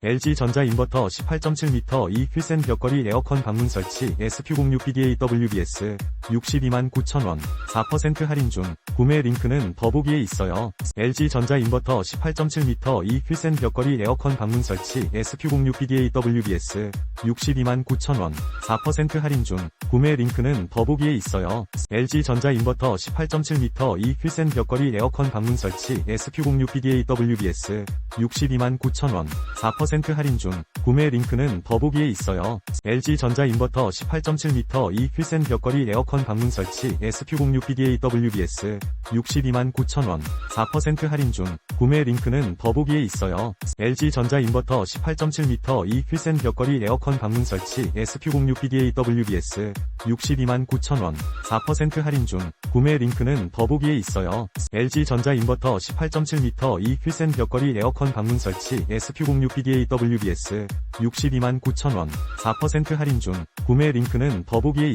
LG전자 인버터 18.7m 2 휠센 벽걸이 에어컨 방문 설치 SQ06PDAWBS 62만 9천원 4% 할인 중 구매 링크는 더보기에 있어요. LG전자 인버터 18.7m 2 휠센 벽걸이 에어컨 방문 설치 SQ06PDAWBS 62만 9천원 4% 할인 중 구매 링크는 더보기에 있어요. LG전자 인버터 18.7m 2 휠센 벽걸이 에어컨 방문 설치 SQ06PDAWBS 62만 9천원 4% 할인 중 구매 링크는 더보기에 있어요. LG전자 인버터 18.7m 2 휠센 벽걸이 에어컨 방문 설치 SQ06PDAWBS 62만 9천원 4% 할인 중 구매 링크는 더보기에 있어요. LG전자 인버터 18.7m 2 휠센 벽걸이 에어컨 방문 설치 SQ06PDAWBS 62만 9천원 4% 할인 중 구매 링크는 더보기에 있어요. LG전자 인버터 18.7m 2 휠센 벽걸이 에어컨 방문 설치 SQ06PDAWBS 62만 9천원 4% 할인 중 구매 링크는 더보기에